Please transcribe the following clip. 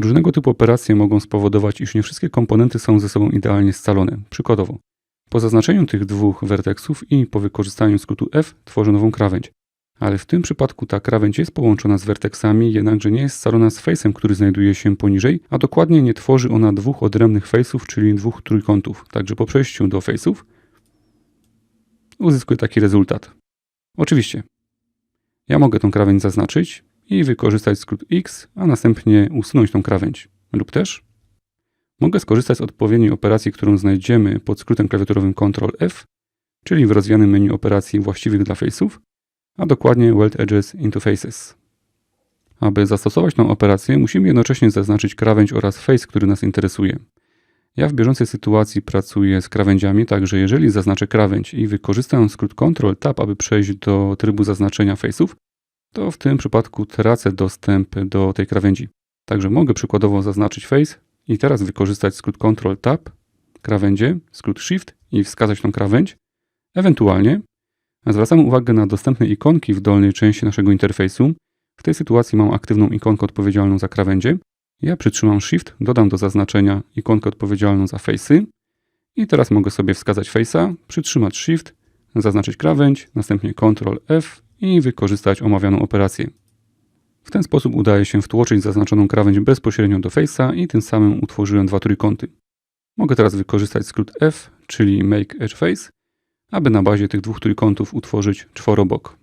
Różnego typu operacje mogą spowodować, iż nie wszystkie komponenty są ze sobą idealnie scalone. Przykładowo, po zaznaczeniu tych dwóch werteksów i po wykorzystaniu skrótu F tworzę nową krawędź. Ale w tym przypadku ta krawędź jest połączona z werteksami, jednakże nie jest scalona z face'em, który znajduje się poniżej, a dokładnie nie tworzy ona dwóch odrębnych face'ów, czyli dwóch trójkątów. Także po przejściu do face'ów uzyskuję taki rezultat. Oczywiście, ja mogę tą krawędź zaznaczyć i wykorzystać skrót X, a następnie usunąć tą krawędź. Lub też mogę skorzystać z odpowiedniej operacji, którą znajdziemy pod skrótem klawiaturowym Ctrl F, czyli w rozwijanym menu operacji właściwych dla face'ów, a dokładnie Weld Edges into Faces. Aby zastosować tą operację, musimy jednocześnie zaznaczyć krawędź oraz face, który nas interesuje. Ja w bieżącej sytuacji pracuję z krawędziami, także jeżeli zaznaczę krawędź i wykorzystam skrót Ctrl Tab, aby przejść do trybu zaznaczenia face'ów, to w tym przypadku tracę dostęp do tej krawędzi. Także mogę przykładowo zaznaczyć face i teraz wykorzystać skrót Ctrl Tab, krawędzie, skrót Shift i wskazać tą krawędź. Ewentualnie zwracamy uwagę na dostępne ikonki w dolnej części naszego interfejsu. W tej sytuacji mam aktywną ikonkę odpowiedzialną za krawędzie. Ja przytrzymam Shift, dodam do zaznaczenia ikonkę odpowiedzialną za face'y i teraz mogę sobie wskazać face'a, przytrzymać Shift, zaznaczyć krawędź, następnie Ctrl F i wykorzystać omawianą operację. W ten sposób udaje się wtłoczyć zaznaczoną krawędź bezpośrednio do face'a i tym samym utworzyłem dwa trójkąty. Mogę teraz wykorzystać skrót F, czyli Make Edge Face, aby na bazie tych dwóch trójkątów utworzyć czworobok.